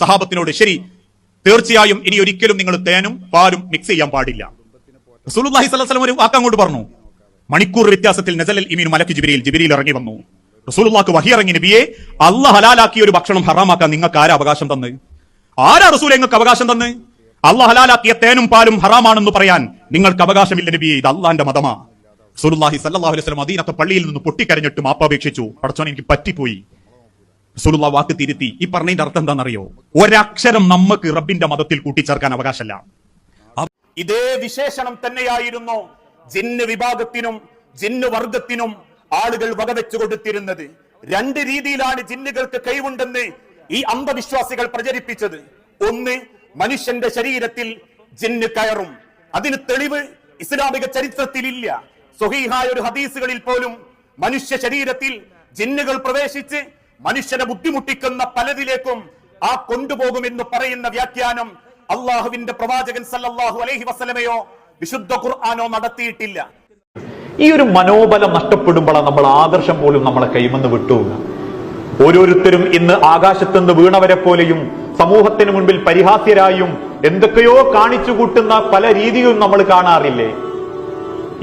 സഹാബത്തിനോട് ശരി തീർച്ചയായും ഇനി ഒരിക്കലും നിങ്ങൾ തേനും പാലും മിക്സ് ചെയ്യാൻ പാടില്ല. റസൂലുള്ളാഹി സ്വല്ലല്ലാഹി അലൈഹി വസല്ലം ഒരു വാക്ക് അങ്ങോട്ട് പറഞ്ഞു. മണിക്കൂർ വ്യത്യാസത്തിൽ നസലൽ ഇമീൻ മലക്ക് ജിബിരിയിൽ ജിബിരിയിൽ ഇറങ്ങി വന്നു. റസൂലുള്ളാഹ്ക്ക് വഹി ഇറങ്ങി നബിയെ അള്ള ഹലാലാക്കിയ ഒരു ഭക്ഷണം ഹറാമാക്കാൻ നിങ്ങൾക്ക് ആരാ അവകാശം തന്ന്? ആരാ റസൂൽ നിങ്ങൾക്ക് അവകാശം തന്ന്? അള്ളാഹ് ഹലാലാക്കിയ തേനും പാലും ഹറാമാണെന്ന് പറയാൻ നിങ്ങൾക്ക് അവകാശമില്ല നബിയെ. ഇത് അള്ളാന്റെ മതമാ. റസൂലുള്ളാഹി സ്വല്ലല്ലാഹി അലൈഹി വസല്ലം അദീനത്തെ പള്ളിയിൽ നിന്ന് പൊട്ടിക്കരഞ്ഞിട്ട് മാപ്പപേക്ഷിച്ചു പടച്ചോൻ എനിക്ക് പറ്റിപ്പോയി. റസൂലുള്ള വാക്ക് തിരുത്തി. ഈ പറഞ്ഞതിന്റെ അർത്ഥം എന്താണെന്നറിയോ? ഒരക്ഷരം നമുക്ക് റബ്ബിന്റെ മതത്തിൽ കൂട്ടിച്ചേർക്കാൻ അവകാശമല്ല ഇതേ വിശേഷണം തന്നെയായിരുന്നു ജിന്ന് വിഭാഗത്തിനും ജിന്ന് വർഗത്തിനും ആളുകൾ വകവെച്ചു കൊടുത്തിരുന്നത്. രണ്ട് രീതിയിലാണ് ജിന്നുകൾക്ക് കഴിവുണ്ടെന്ന് ഈ അന്ധവിശ്വാസികൾ പ്രചരിപ്പിച്ചത്. ഒന്ന് മനുഷ്യന്റെ ശരീരത്തിൽ ജിന്ന് കയറും. അതിന് തെളിവ് ഇസ്ലാമിക ചരിത്രത്തിൽ ഇല്ല സ്വഹീഹായ ഒരു ഹദീസുകളിൽ പോലും മനുഷ്യ ശരീരത്തിൽ ജിന്നുകൾ പ്രവേശിച്ച് മനുഷ്യനെ ബുദ്ധിമുട്ടിക്കുന്ന പലതിലേക്കും ആ കൊണ്ടുപോകുമെന്ന് പറയുന്ന വ്യാഖ്യാനം അള്ളാഹുവിന്റെ പ്രവാചകൻ സല്ലാഹു അലഹി വസ്ലമയോ വിശുദ്ധ ഖുർആാനോ നടത്തിയിട്ടില്ല. ഈ ഒരു മനോബലം നഷ്ടപ്പെടുമ്പോഴാണ് നമ്മൾ ആദർശം പോലും നമ്മളെ കൈമെന്ന് വിട്ടു. ഓരോരുത്തരും ഇന്ന് ആകാശത്തുനിന്ന് വീണവരെ പോലെയും സമൂഹത്തിന് മുൻപിൽ പരിഹാസ്യരായും എന്തൊക്കെയോ കാണിച്ചു കൂട്ടുന്ന പല രീതിയും നമ്മൾ കാണാറില്ലേ?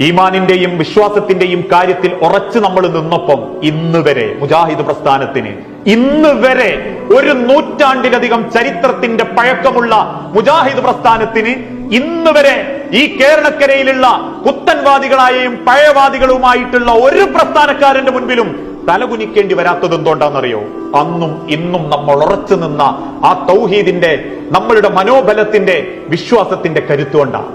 ഈമാനിന്റെയും വിശ്വാസത്തിന്റെയും കാര്യത്തിൽ ഉറച്ചു നമ്മൾ നിന്നൊപ്പം ഇന്ന് വരെ മുജാഹിദ് പ്രസ്ഥാനത്തിന് ഇന്ന് വരെ ഒരു നൂറ്റാണ്ടിലധികം ചരിത്രത്തിന്റെ പഴക്കമുള്ള മുജാഹിദ് പ്രസ്ഥാനത്തിന് ഇന്ന് വരെ ഈ കേരളക്കരയിലുള്ള കുത്തൻവാദികളായും പഴയവാദികളുമായിട്ടുള്ള ഒരു പ്രസ്ഥാനക്കാരന്റെ മുൻപിലും തലകുനിക്കേണ്ടി വരാത്തത് എന്തുകൊണ്ടാണെന്നറിയോ? അന്നും ഇന്നും നമ്മൾ ഉറച്ചു നിന്ന ആ തൗഹീദിന്റെ നമ്മളുടെ മനോബലത്തിന്റെ വിശ്വാസത്തിന്റെ കരുത്തുകൊണ്ടാണ്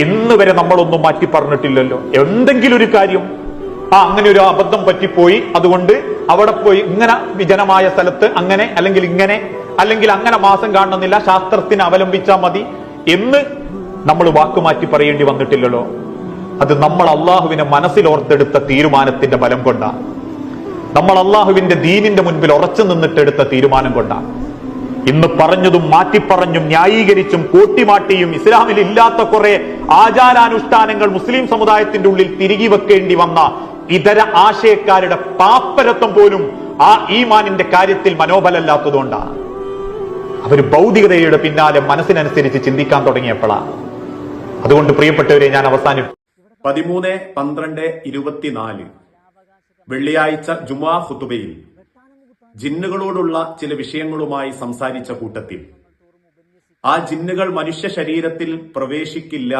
ഇന്ന് വരെ നമ്മളൊന്നും മാറ്റി പറഞ്ഞിട്ടില്ലല്ലോ. എന്തെങ്കിലും ഒരു കാര്യം. ആ അങ്ങനെ ഒരു അബദ്ധം പറ്റിപ്പോയി. അതുകൊണ്ട് അവിടെ പോയി ഇങ്ങനെ വിജനമായ സ്ഥലത്ത് അങ്ങനെ അല്ലെങ്കിൽ ഇങ്ങനെ അല്ലെങ്കിൽ അങ്ങനെ മാസം കാണുന്നില്ല. ശാസ്ത്രത്തിനെ അവലംബിച്ചാൽ മതി. എന്ന് നമ്മൾ വാക്കുമാറ്റി പറയേണ്ടി വന്നിട്ടില്ലല്ലോ. അത് നമ്മൾ അള്ളാഹുവിനെ മനസ്സിലോർത്തെടുത്ത തീരുമാനത്തിന്റെ ബലം കൊണ്ടാണ് നമ്മൾ അള്ളാഹുവിന്റെ ദീനിന്റെ മുൻപിൽ ഉറച്ചു നിന്നിട്ടെടുത്ത തീരുമാനം കൊണ്ടാണ് ഇന്ന് പറഞ്ഞതും മാറ്റിപ്പറഞ്ഞും ന്യായീകരിച്ചും കൂട്ടിമാട്ടിയും ഇസ്ലാമിൽ ഇല്ലാത്ത കുറെ ആചാരാനുഷ്ഠാനങ്ങൾ മുസ്ലിം സമുദായത്തിന്റെ ഉള്ളിൽ തിരികെ വെക്കേണ്ടി വന്ന ഇതര ആശയക്കാരുടെ പാപ്പരത്വം പോലും ആ ഈമാനിന്റെ കാര്യത്തിൽ മനോബലല്ലാത്തതുകൊണ്ടാണ് അവർ ഭൗതികതയുടെ പിന്നാലെ മനസ്സിനനുസരിച്ച് ചിന്തിക്കാൻ തുടങ്ങിയപ്പോഴാണ്. അതുകൊണ്ട് പ്രിയപ്പെട്ടവരെ ഞാൻ അവസാനം പതിമൂന്ന് പന്ത്രണ്ട് ഇരുപത്തിനാല്. വെള്ളിയാഴ്ച ജുമാ ഖുതുബയിൽ ജിന്നുകളോടുള്ള ചില വിഷയങ്ങളുമായി സംസാരിച്ച കൂട്ടത്തിൽ. ആ ജിന്നുകൾ മനുഷ്യ ശരീരത്തിൽ പ്രവേശിക്കില്ല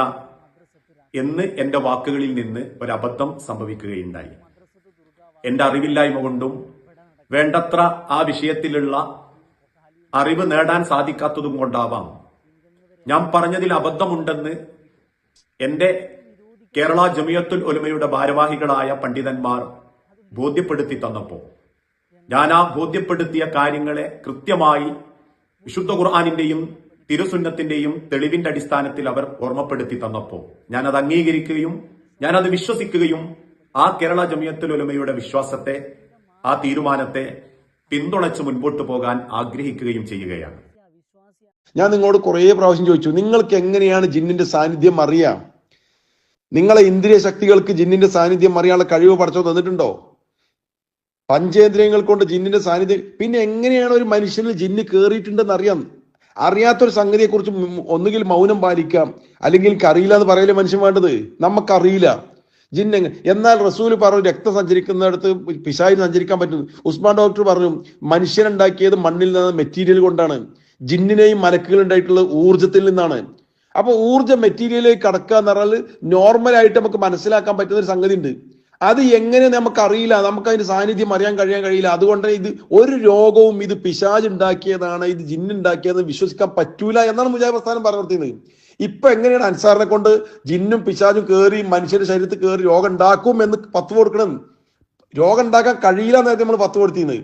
എന്ന് എന്റെ വാക്കുകളിൽ നിന്ന് ഒരബദ്ധം സംഭവിക്കുകയുണ്ടായി. എന്റെ അറിവില്ലായ്മ കൊണ്ടും വേണ്ടത്ര ആ വിഷയത്തിലുള്ള അറിവ് നേടാൻ സാധിക്കാത്തതും കൊണ്ടാവാം. ഞാൻ പറഞ്ഞതിൽ അബദ്ധമുണ്ടെന്ന് എന്റെ കേരള ജമിയത്തുൽ ഒലുമയുടെ ഭാരവാഹികളായ പണ്ഡിതന്മാർ ബോധ്യപ്പെടുത്തി തന്നപ്പോ ഞാൻ ആ ബോധ്യപ്പെടുത്തിയ കാര്യങ്ങളെ കൃത്യമായി വിശുദ്ധ ഖുർആാനിന്റെയും തിരുസുന്നത്തിന്റെയും തെളിവിന്റെ അടിസ്ഥാനത്തിൽ അവർ ഓർമ്മപ്പെടുത്തി തന്നപ്പോൾ ഞാൻ അത് അംഗീകരിക്കുകയും ഞാൻ അത് വിശ്വസിക്കുകയും ആ കേരള ജമിയത്തുൽ ഉലമയുടെ വിശ്വാസത്തെ ആ തീരുമാനത്തെ പിന്തുണച്ച് മുൻപോട്ട് പോകാൻ ആഗ്രഹിക്കുകയും ചെയ്യുകയാണ്. ഞാൻ നിങ്ങളോട് കുറേ പ്രാവശ്യം ചോദിച്ചു നിങ്ങൾക്ക് എങ്ങനെയാണ് ജിന്നിന്റെ സാന്നിധ്യം അറിയാം? നിങ്ങളെ ഇന്ദ്രിയ ശക്തികൾക്ക് ജിന്നിന്റെ സാന്നിധ്യം അറിയാനുള്ള കഴിവ് പഠിച്ചോ തന്നിട്ടുണ്ടോ? പഞ്ചേന്ദ്രിയങ്ങൾ കൊണ്ട് ജിന്നിന്റെ സാന്നിധ്യം. പിന്നെ എങ്ങനെയാണ് ഒരു മനുഷ്യനിൽ ജിന്ന് കയറിയിട്ടുണ്ടെന്ന് അറിയാം? അറിയാത്തൊരു സംഗതിയെ കുറിച്ച് ഒന്നുകിൽ മൗനം പാലിക്കാം അല്ലെങ്കിൽ അറിയില്ല എന്ന് പറയലേ മനുഷ്യൻ വേണ്ടത്? നമുക്കറിയില്ല. ജിന്ന എന്നാൽ റസൂൽ പറഞ്ഞു രക്തം സഞ്ചരിക്കുന്നിടത്ത് പിശായി സഞ്ചരിക്കാൻ പറ്റുന്നു ഉസ്മാൻ ഡോക്ടർ പറഞ്ഞു മനുഷ്യനുണ്ടാക്കിയത് മണ്ണിൽ നിന്ന് മെറ്റീരിയൽ കൊണ്ടാണ്. ജിന്നിനെയും മലക്കുകൾ ഉണ്ടായിട്ടുള്ളത് ഊർജത്തിൽ നിന്നാണ്. അപ്പൊ ഊർജ മെറ്റീരിയലിലേക്ക് കടക്കുക എന്ന് പറഞ്ഞാൽ നോർമൽ ആയിട്ട് നമുക്ക് മനസ്സിലാക്കാൻ പറ്റുന്ന ഒരു സംഗതി ഉണ്ട് അത് എങ്ങനെ നമുക്ക് അറിയില്ല നമുക്ക് അതിന്റെ സാന്നിധ്യം അറിയാൻ കഴിയാൻ കഴിയില്ല. അതുകൊണ്ട് ഇത് ഒരു രോഗവും ഇത് പിശാജ് ഉണ്ടാക്കിയതാണ് ഇത് ജിന്നുണ്ടാക്കിയതെന്ന് വിശ്വസിക്കാൻ പറ്റൂല എന്നാണ് മുജാഹിദ് പ്രസ്ഥാനം പറഞ്ഞിരുന്നത് ഇപ്പൊ എങ്ങനെയാണ് അൻസാറിനെ കൊണ്ട് ജിന്നും പിശാജും കയറി മനുഷ്യന്റെ ശരീരത്തിൽ കയറി രോഗം ഉണ്ടാക്കും എന്ന് പത്ത് കൊടുക്കണം? രോഗം ഉണ്ടാക്കാൻ കഴിയില്ല എന്നായിരുന്നു നമ്മൾ പത്ത് കൊടുത്തിരുന്നത്.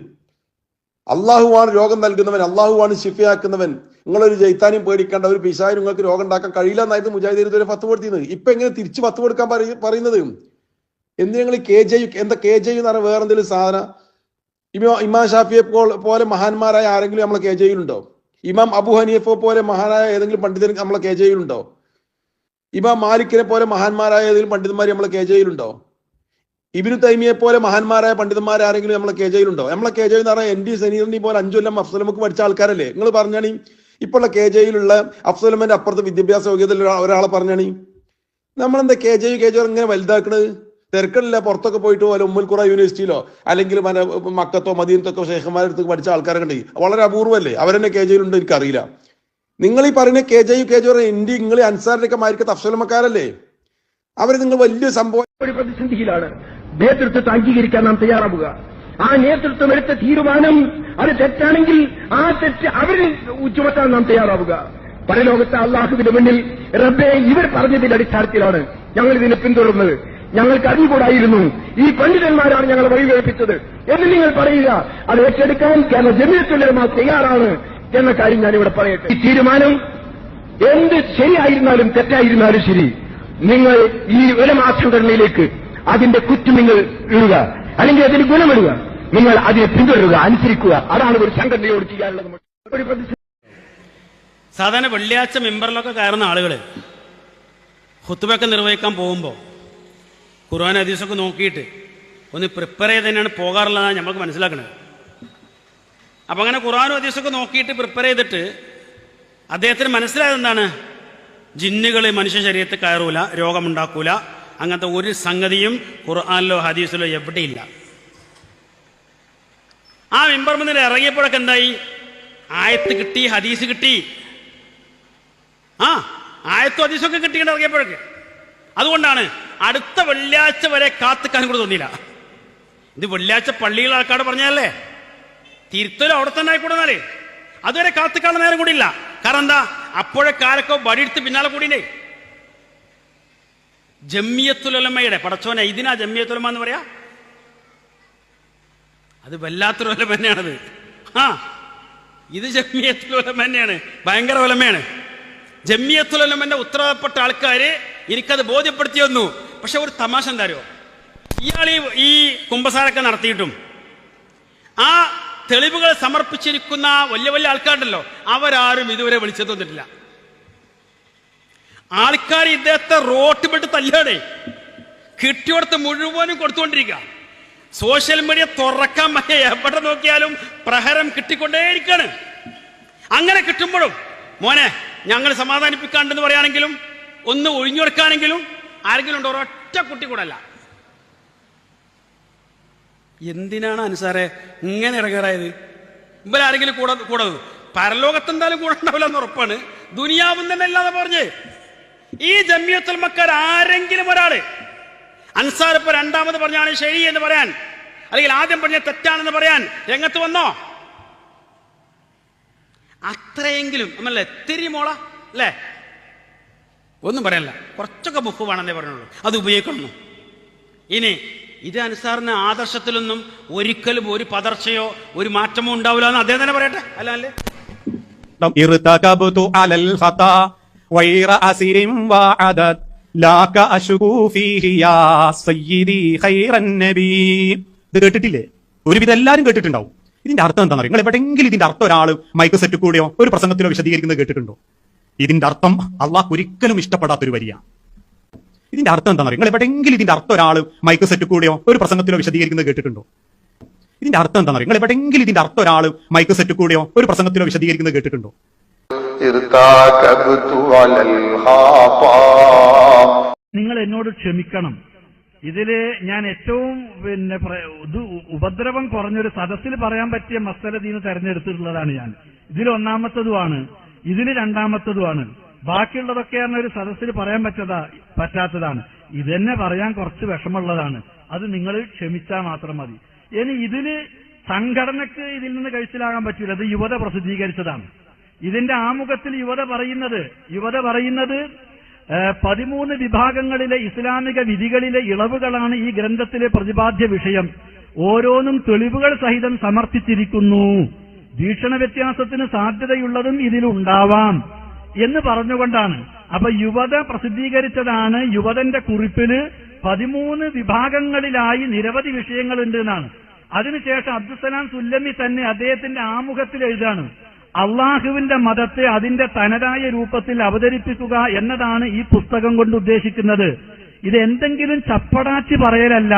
അള്ളാഹുവാണ് രോഗം നൽകുന്നവൻ അള്ളാഹുവാണ് ശിഫയാക്കുന്നവൻ. നിങ്ങളൊരു ജൈത്താനും പേടിക്കേണ്ട ഒരു പിശാനും നിങ്ങൾക്ക് രോഗം ഉണ്ടാക്കാൻ കഴിയില്ല എന്നായിരുന്നു മുജാഹിദ് ഇതുവരെ പത്ത് കൊടുത്തിരുന്നത്. ഇപ്പൊ എങ്ങനെ തിരിച്ച് പത്ത് കൊടുക്കാൻ പറയ- പറയുന്നത്? എന്തിനാ നിങ്ങൾ കെ ജെ യു എന്താ കെ ജെ യു എന്ന് പറഞ്ഞാൽ വേറെ എന്തെങ്കിലും സാധന ഇമോ ഇമാം ഷാഫിയെ പോലെ മഹാന്മാരായ ആരെങ്കിലും നമ്മളെ കെ ജെയിലുണ്ടോ ഇമാം അബു ഹനീഫോ പോലെ മഹാനായ ഏതെങ്കിലും പണ്ഡിതൻ നമ്മളെ കെ ജെയിലുണ്ടോ ഇമാം മാലിക്കിനെ പോലെ മഹാന്മാരായ ഏതെങ്കിലും പണ്ഡിതന്മാർ നമ്മളെ കെ ജെയിലുണ്ടോ ഇബിനു തൈമിയെ പോലെ മഹാന്മാരായ പണ്ഡിതന്മാർ ആരെങ്കിലും നമ്മളെ കെ ജയിലുണ്ടോ നമ്മളെ കെ ജയിൽ എന്ന് പറഞ്ഞാൽ എൻ ഡി സനീറിനെ പോലെ അഞ്ചു കൊല്ലം അഫ്സലമുക്ക് പഠിച്ച ആൾക്കാരല്ലേ നിങ്ങൾ പറഞ്ഞാണി ഇപ്പോൾ കെ ജയിലുള്ള അഫ്സലമന്റെ അപ്പുറത്ത് വിദ്യാഭ്യാസ യോഗ്യതയുള്ള ഒരാളെ പറഞ്ഞാണി നമ്മളെന്താ കെ ജെ കെ ജെ ഇങ്ങനെ വലുതാക്കണത് തിരക്കടില്ല പുറത്തൊക്കെ പോയിട്ട് പോലെ ഉമ്മൽക്കുറ യൂണിവേഴ്സിറ്റിയിലോ അല്ലെങ്കിൽ മന മക്കത്തോ മദീനത്തൊക്കെ ഷേഖന്മാരുടെ അടുത്ത് പഠിച്ച ആൾക്കാരൊക്കെ ഉണ്ട് വളരെ അപൂർവല്ലേ? അവരെന്നെ കെ ജയിലുണ്ട് എനിക്കറിയില്ല. നിങ്ങൾ ഈ പറയുന്ന K J K J India നിങ്ങൾ അൻസാറിനൊക്കെ മാരിക്ക മാർക്ക് തഫ്സലമക്കാരല്ലേ? അവർ നിങ്ങൾ വലിയ സംഭവം നേതൃത്വത്തെ അംഗീകരിക്കാൻ നാം തയ്യാറാവുക. ആ നേതൃത്വം എടുത്ത തീരുമാനം അത് തെറ്റാണെങ്കിൽ ആ തെറ്റ് അവരിൽ ചുമത്താൻ നാം തയ്യാറാവുക. പരലോകത്തെ അള്ളാഹുവിന്റെ മുന്നിൽ റബ്ബെ ഇവർ പറഞ്ഞതിന്റെ അടിസ്ഥാനത്തിലാണ് ഞങ്ങൾ ഇതിനെ പിന്തുടർന്നത്. ഞങ്ങൾക്ക് അറിഞ്ഞുകൂടായിരുന്നു ഈ പണ്ഡിതന്മാരാണ് ഞങ്ങൾ വഴിവേൽപ്പിച്ചത് എന്ന് നിങ്ങൾ പറയുക അത് ഏറ്റെടുക്കാൻ കേരള ജമീയത്തുലമ തയ്യാറാണ് എന്ന കാര്യം ഞാനിവിടെ പറയട്ടെ. ഈ തീരുമാനം എന്ത് ശരിയായിരുന്നാലും തെറ്റായിരുന്നാലും ശരി. നിങ്ങൾ ഈ ഉലമാ സംഘടനയിലേക്ക് അതിന്റെ കുറ്റം നിങ്ങൾ ഇടുക. അല്ലെങ്കിൽ അതിന് ഗുണമിടുക. നിങ്ങൾ അതിനെ പിന്തുടരുക അനുസരിക്കുക. അതാണ് ഒരു സംഘടനയോട് ചെയ്യാനുള്ളത്. സാധാരണ വെള്ളിയാഴ്ച മെമ്പറിലൊക്കെ കയറുന്ന ആളുകൾ ഹുത്തുബൊക്കെ നിർവഹിക്കാൻ പോകുമ്പോൾ ഖുർആൻ ഹദീസൊക്കെ നോക്കിയിട്ട് ഒന്ന് പ്രിപ്പയർ ചെയ്ത് തന്നെയാണ് പോകാറുള്ളതാണ് നമ്മൾക്ക് മനസ്സിലാക്കുന്നത് അപ്പം അങ്ങനെ ഖുർആാനും ഹദീസൊക്കെ നോക്കിയിട്ട് പ്രിപ്പയർ ചെയ്തിട്ട് അദ്ദേഹത്തിന് മനസ്സിലായത് എന്താണ്? ജിന്നുകൾ മനുഷ്യ ശരീരത്തിൽ കയറൂല രോഗമുണ്ടാക്കൂല. അങ്ങനത്തെ ഒരു സംഗതിയും ഖുർആാനിലോ ഹദീസിലോ എവിടെയില്ല ആ മെമ്പർ നിന്ന് ഇറങ്ങിയപ്പോഴൊക്കെ എന്തായി? ആയത്ത് കിട്ടി ഹദീസ് കിട്ടി. ആ ആയത്തും ഹദീസൊക്കെ കിട്ടിയിട്ട് ഇറങ്ങിയപ്പോഴൊക്കെ. അതുകൊണ്ടാണ് അടുത്ത വെള്ളിയാഴ്ച വരെ കാത്തുക്കാൻ കൂടെ തോന്നിയില്ല. ഇത് വെള്ളിയാഴ്ച പള്ളിയിലെ ആൾക്കാട് പറഞ്ഞല്ലേ തിരുത്തലും അവിടെ തന്നെ ആയിക്കൂടുന്നാലേ. അതുവരെ കാത്തുക്കാനുള്ള നേരം കൂടിയില്ല. കാരണം എന്താ? ആരൊക്കെ വടിയെടുത്ത് പിന്നാലെ കൂടിയില്ലേ? ജമ്മിയത്തുലമയുടെ പടച്ചോനെ ഇതിനാ ജമ്മിയത്തുലമ എന്ന് പറയാ? അത് വല്ലാത്തൊരു ഒലമ തന്നെയാണത്. ആ ഇത് ജമ്മിയത്തുലമ തന്നെയാണ്. ഭയങ്കര ഒലമയാണ് ജമ്മിയത്തുലമന്റെ ഉത്തരവാദപ്പെട്ട ആൾക്കാര് എനിക്കത് ബോധ്യപ്പെടുത്തി വന്നു പക്ഷെ ഒരു തമാശ എന്താ അറിയോ ഇയാൾ ഈ കുംഭസാരൊക്കെ നടത്തിയിട്ടും ആ തെളിവുകൾ സമർപ്പിച്ചിരിക്കുന്ന വലിയ വലിയ ആൾക്കാരുണ്ടല്ലോ അവരാരും ഇതുവരെ വിളിച്ചു തന്നിട്ടില്ല ആൾക്കാർ ഇദ്ദേഹത്തെ റോട്ടിപ്പെട്ട് തല്ലാണ് കിട്ടിയോടത്ത് മുഴുവനും കൊടുത്തുകൊണ്ടിരിക്കുക. സോഷ്യൽ മീഡിയ തുറക്കാൻ വയ്യ എവിടെ നോക്കിയാലും പ്രഹരം കിട്ടിക്കൊണ്ടേയിരിക്കാണ് അങ്ങനെ കിട്ടുമ്പോഴും മോനെ ഞങ്ങൾ സമാധാനിപ്പിക്കാണ്ടെന്ന് പറയുകയാണെങ്കിലും ഒന്ന് ഒഴിഞ്ഞു കൊടുക്കാനെങ്കിലും ആരെങ്കിലും ഉണ്ടോ? ഒരൊറ്റ കുട്ടി കൂടല്ല. എന്തിനാണ് അനുസാറെ ഇങ്ങനെ ഇറങ്ങാറായത് ഇവരാരെങ്കിലും കൂടെ കൂടത് പരലോകത്ത് പരലോകത്തെന്തായാലും കൂടെ ഉണ്ടാവില്ല എന്ന് ഉറപ്പാണ്. ദുനിയാവും തന്നെ അല്ലാതെ പറഞ്ഞേ. ഈ ജമ്മിയത്തുൽ മക്കാർ ആരെങ്കിലും ഒരാൾ. അൻസാർ ഇപ്പൊ രണ്ടാമത് പറഞ്ഞാണ് ശരി എന്ന് പറയാൻ. അല്ലെങ്കിൽ ആദ്യം പറഞ്ഞ തെറ്റാണെന്ന് പറയാൻ. രംഗത്ത് വന്നോ? അത്രയെങ്കിലും. നമ്മളല്ലേ എത്തിരി മോള അല്ലേ? ഒന്നും പറയല്ല. കുറച്ചൊക്കെ ബുക്ക് വേണമെന്നേ പറഞ്ഞുള്ളൂ. അത് ഉപയോഗിക്കണം ഇനി ഇത് അനുസാറിന് ആദർശത്തിലൊന്നും ഒരിക്കലും ഒരു പതർച്ചയോ ഒരു മാറ്റമോ ഉണ്ടാവില്ല എന്ന് അദ്ദേഹം തന്നെ പറയട്ടെ. അല്ലാല്ലേ ഇത് കേട്ടിട്ടില്ലേ? ഒരുവിധം എല്ലാരും കേട്ടിട്ടുണ്ടാവും. ഇതിന്റെ അർത്ഥം എന്താണെന്ന് നിങ്ങൾ എവിടെയെങ്കിലും ഇതിന്റെ അർത്ഥം ഒരാൾ മൈക്ക് സെറ്റ് കൂടെയോ ഒരു പ്രസംഗത്തിലോ വിശദീകരിക്കുന്നത് കേട്ടിട്ടുണ്ടോ? ഇതിന്റെ അർത്ഥം അള്ളാഹ് ഒരിക്കലും ഇഷ്ടപ്പെടാത്ത ഒരു വരിയാണ്. ഇതിന്റെ അർത്ഥം എന്താണെന്ന് നിങ്ങൾ എവിടെയെങ്കിലും ഇതിന്റെ അർത്ഥം ഒരാൾ മൈക്ക് സെറ്റ് കൂടിയോ ഒരു പ്രസംഗത്തിലോ വിശദീകരിക്കുന്നത് കേട്ടിട്ടുണ്ടോ? ഇതിന്റെ അർത്ഥം എന്താണെന്ന് നിങ്ങൾ എവിടെയെങ്കിലും ഇതിന്റെ അർത്ഥം ഒരാൾ മൈക്ക് സെറ്റ് കൂടിയോ ഒരു പ്രസംഗത്തിലോ വിശദീകരിക്കുന്നത് കേട്ടിട്ടുണ്ടോ? നിങ്ങൾ എന്നോട് ക്ഷമിക്കണം. ഇതിൽ ഞാൻ ഏറ്റവും പിന്നെ ഉപദ്രവം കുറഞ്ഞൊരു സദസ്സിൽ പറയാൻ പറ്റിയ മസലതീന്ന് തെരഞ്ഞെടുത്തിട്ടുള്ളതാണ് ഞാൻ. ഇതിലൊന്നാമത്തതുമാണ് ഇതിൽ രണ്ടാമത്തതുമാണ്. ബാക്കിയുള്ളതൊക്കെയാണ് ഒരു സദസ്സിൽ പറയാൻ പറ്റതാ പറ്റാത്തതാണ്. ഇതന്നെ പറയാൻ കുറച്ച് വിഷമമുള്ളതാണ്. അത് നിങ്ങൾ ക്ഷമിച്ചാൽ മാത്രം മതി. ഇനി ഇതിന് സംഘടനക്ക് ഇതിൽ നിന്ന് കഴിച്ചിലാകാൻ പറ്റില്ല അത് യുവത പ്രസിദ്ധീകരിച്ചതാണ്. ഇതിന്റെ ആമുഖത്തിൽ യുവത പറയുന്നത് യുവത പറയുന്നത് പതിമൂന്ന് വിഭാഗങ്ങളിലെ ഇസ്ലാമിക വിധികളിലെ ഇളവുകളാണ് ഈ ഗ്രന്ഥത്തിലെ പ്രതിപാദ്യ വിഷയം. ഓരോന്നും തെളിവുകൾ സഹിതം സമർത്ഥിച്ചിരിക്കുന്നു വീക്ഷണ വ്യത്യാസത്തിന് സാധ്യതയുള്ളതും ഇതിലുണ്ടാവാം എന്ന് പറഞ്ഞുകൊണ്ടാണ്. അപ്പൊ യുവത പ്രസിദ്ധീകരിച്ചതാണ് യുവതന്റെ കുറിപ്പിൽ പതിമൂന്ന് വിഭാഗങ്ങളിലായി നിരവധി വിഷയങ്ങളുണ്ട് എന്നാണ്. അതിനുശേഷം അബ്ദുസലാം സുല്ലമി തന്നെ അദ്ദേഹത്തിന്റെ ആമുഖത്തിൽ എഴുതാണ്. അള്ളാഹുവിന്റെ മതത്തെ അതിന്റെ തനതായ രൂപത്തിൽ അവതരിപ്പിക്കുക എന്നതാണ് ഈ പുസ്തകം കൊണ്ട് ഉദ്ദേശിക്കുന്നത്. ഇത് എന്തെങ്കിലും ചപ്പടാച്ചി പറയലല്ല.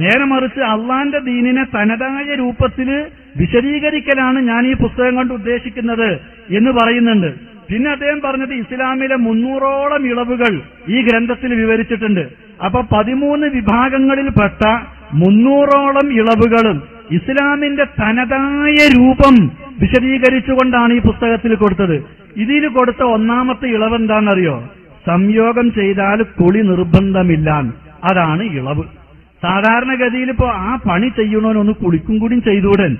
നേരെ മറിച്ച് അള്ളാന്റെ ദീനിനെ തനതായ രൂപത്തിൽ വിശദീകരിക്കലാണ് ഞാൻ ഈ പുസ്തകം കൊണ്ട് ഉദ്ദേശിക്കുന്നത് എന്ന് പറയുന്നുണ്ട്. പിന്നെ അദ്ദേഹം പറഞ്ഞത് ഇസ്ലാമിലെ മുന്നൂറോളം ഇളവുകൾ ഈ ഗ്രന്ഥത്തിൽ വിവരിച്ചിട്ടുണ്ട്. അപ്പൊ പതിമൂന്ന് വിഭാഗങ്ങളിൽപ്പെട്ട മുന്നൂറോളം ഇളവുകളും ഇസ്ലാമിന്റെ തനതായ രൂപം വിശദീകരിച്ചുകൊണ്ടാണ് ഈ പുസ്തകത്തിൽ കൊടുത്തത്. ഇതിൽ കൊടുത്ത ഒന്നാമത്തെ ഇളവ് എന്താണെന്നറിയോ സംയോഗം ചെയ്താൽ കുളി നിർബന്ധമില്ല അതാണ് ഇളവ്. സാധാരണഗതിയിൽ ഇപ്പോ ആ പണി ചെയ്യണോനൊന്ന് കുളിക്കും കൂടി ചെയ്തൂടൻ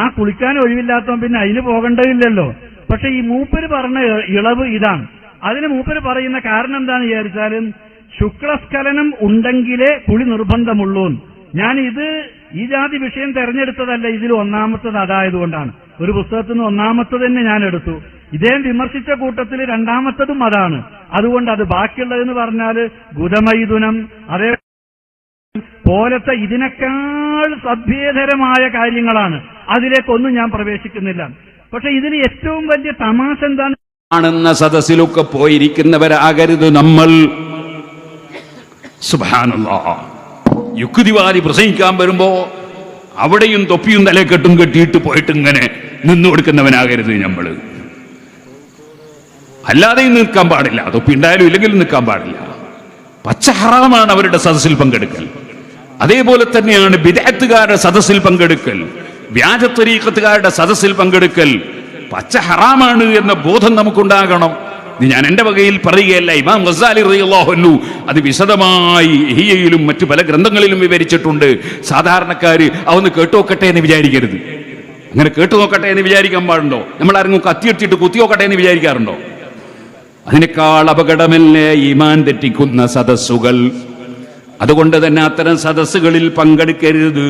ആ കുളിക്കാൻ ഒഴിവില്ലാത്തവൻ പിന്നെ അതിന് പോകേണ്ടതില്ലല്ലോ. പക്ഷെ ഈ മൂപ്പര് പറഞ്ഞ ഇളവ് ഇതാണ്. അതിന് മൂപ്പര് പറയുന്ന കാരണം എന്താണെന്ന് വിചാരിച്ചാലും ശുക്ലസ്ഖലനം ഉണ്ടെങ്കിലേ കുളി നിർബന്ധമുള്ളൂ ഞാൻ ഇത് ഈ ജാതി വിഷയം തെരഞ്ഞെടുത്തതല്ല ഇതിൽ ഒന്നാമത്തത് അതായതുകൊണ്ടാണ്. ഒരു പുസ്തകത്തിൽ നിന്ന് ഒന്നാമത്തത് തന്നെ ഞാൻ എടുത്തു ഇദ്ദേഹം വിമർശിച്ച കൂട്ടത്തിൽ രണ്ടാമത്തതും അതാണ്. അതുകൊണ്ട് അത് ബാക്കിയുള്ളതെന്ന് പറഞ്ഞാൽ ഗുതമൈതുനം അതേ പോലത്തെ ഇതിനേക്കാൾ സഭ്യേതരമായ കാര്യങ്ങളാണ്. അതിലേക്കൊന്നും ഞാൻ പ്രവേശിക്കുന്നില്ല. പക്ഷെ ഇതിന് ഏറ്റവും വലിയ തമാശ എന്താണ്? ആണെന്ന സദസ്സിലൊക്കെ പോയിരിക്കുന്നവരാകരുത് നമ്മൾ. യുക്തിവാദി പ്രസംഗിക്കാൻ വരുമ്പോ അവിടെയും തൊപ്പിയും തലക്കെട്ടും കെട്ടിയിട്ട് പോയിട്ട് ഇങ്ങനെ നിന്നു കൊടുക്കുന്നവനാകരുത് നമ്മൾ. അല്ലാതെയും നിൽക്കാൻ പാടില്ല. തൊപ്പി ഉണ്ടായാലും ഇല്ലെങ്കിലും നിൽക്കാൻ പാടില്ല. പച്ച ഹറാമാണ് അവരുടെ സദസ്സിൽ പങ്കെടുക്കൽ. അതേപോലെ തന്നെയാണ് വിദഗ്ധകാരുടെ സദസ്സിൽ പങ്കെടുക്കൽ വ്യാജ തരീക്കത്തുകാരുടെ സദസ്സിൽ പങ്കെടുക്കൽ. പച്ച ഹറാമാണ് എന്ന ബോധം നമുക്കുണ്ടാകണം. ഞാൻ എന്റെ വകയിൽ പറയുകയല്ല. ഇമാം ഗസാലി റളിയല്ലാഹു അത് വിശദമായി ഹിയയിലും മറ്റു പല ഗ്രന്ഥങ്ങളിലും വിവരിച്ചിട്ടുണ്ട്. സാധാരണക്കാര് അതൊന്ന് കേട്ടുനോക്കട്ടെ എന്ന് വിചാരിക്കരുത്. അങ്ങനെ കേട്ടു നോക്കട്ടെ എന്ന് വിചാരിക്കാൻ പാടുണ്ടോ? നമ്മൾ ആരെങ്കിലും കത്തിയെടുത്തിട്ട് കുത്തി നോക്കട്ടെ എന്ന് വിചാരിക്കാറുണ്ടോ? അതിനേക്കാൾ അപകടമല്ലേ ഈമാൻ തെറ്റിക്കുന്ന സദസ്സുകൾ? അതുകൊണ്ട് തന്നെ അത്തരം സദസ്സുകളിൽ പങ്കെടുക്കരുത്.